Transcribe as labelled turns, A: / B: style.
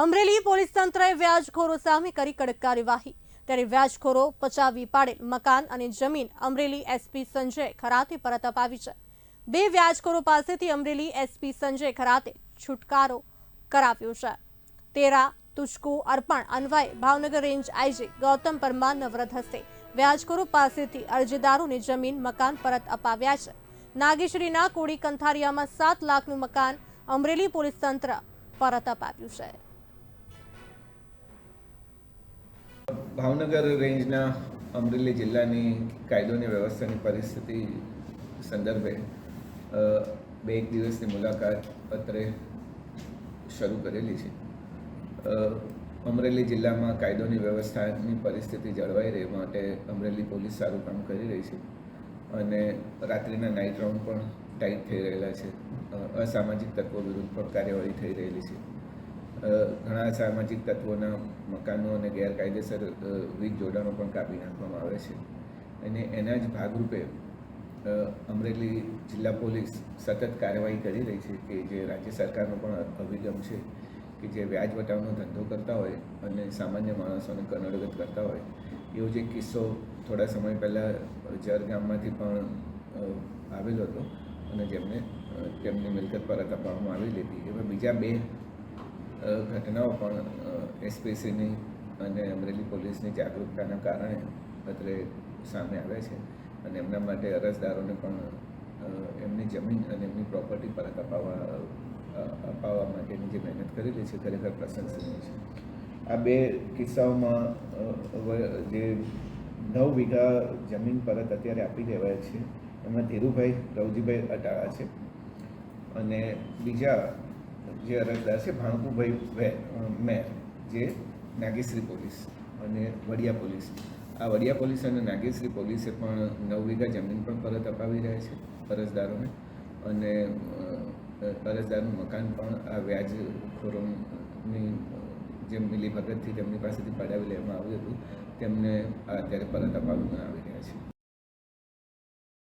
A: Amreli police તંત્રએ વ્યાજખોરો સામે કરી કડક કાર્યવાહી. ત્યારે વ્યાજખોરો પચાવી પાડેલ મકાન અને જમીન અમરેલી એસપી સંજય ખરાતે પરત અપાવી છે. બે વ્યાજખોરો પાસેથી અમરેલી એસપી સંજય ખરાતે છુટકારો કરાવ્યો છે. તેરા તુચકુ અર્પણ અન્વય ભાવનગર રેન્જ આઈજી ગૌતમ પરમાર નવરત હસ્તે વ્યાજખોરો પાસેથી અરજદારોને જમીન, મકાન પરત અપાવ્યા છે. નાગેશ્વરીના કોડી કંથારિયામાં સાત લાખનું મકાન અમરેલી પોલીસ તંત્ર પરત અપાવ્યું છે.
B: ભાવનગર રેન્જના અમરેલી જિલ્લાની કાયદોની વ્યવસ્થાની પરિસ્થિતિ સંદર્ભે બે એક દિવસની મુલાકાત અત્રે શરૂ કરેલી છે. અમરેલી જિલ્લામાં કાયદોની વ્યવસ્થાની પરિસ્થિતિ જળવાઈ રહે માટે અમરેલી પોલીસ સારું કામ કરી રહી છે અને રાત્રિના નાઇટ રાઉન્ડ પણ ટાઈટ થઈ રહેલા છે. અસામાજિક તત્વો વિરુદ્ધ પણ કાર્યવાહી થઈ રહેલી છે. ઘણા સામાજિક તત્વોના મકાનો અને ગેરકાયદેસર વીજ જોડાણો પણ કાપી નાખવામાં આવે છે. અને એના જ ભાગરૂપે અમરેલી જિલ્લા પોલીસ સતત કાર્યવાહી કરી રહી છે કે જે રાજ્ય સરકારનો પણ અભિગમ છે કે જે વ્યાજ વટાવનો ધંધો કરતા હોય અને સામાન્ય માણસોને કનડગત કરતા હોય, એવો જે કિસ્સો થોડા સમય પહેલાં જર ગામમાંથી પણ આવેલો હતો અને જેમને તેમની મિલકત પરત આપવામાં આવેલી હતી એવા બીજા બે ઘટનાઓ પણ એસપીસીની અને અમરેલી પોલીસની જાગૃતતાના કારણે અત્રે સામે આવે છે. અને એમના માટે અરજદારોને પણ એમની જમીન અને એમની પ્રોપર્ટી પરત અપાવવા અપાવવા માટેની જે મહેનત કરેલી છે, ખરેખર પ્રશંસનીય છે. આ બે કિસ્સાઓમાં જે નવ વીઘા જમીન પરત અત્યારે આપી દેવાય છે, એમાં ધીરુભાઈ, રવજીભાઈ અટાળા છે. અને બીજા જે અરજદાર છે ભાણકુભાઈ મેર જે નાગેશ્રી પોલીસ અને વડિયા પોલીસ. આ વડિયા પોલીસ અને નાગેશ્રી પોલીસે પણ નવ વીઘા જમીન પણ પરત અપાવી રહ્યા છે અરજદારોને. અને અરજદારનું મકાન પણ આ વ્યાજખોરોની જે મિલીભગતથી તેમની પાસેથી પડાવી લેવામાં આવ્યું હતું. તેમને અત્યારે પરત અપાવવામાં આવી રહ્યા છે.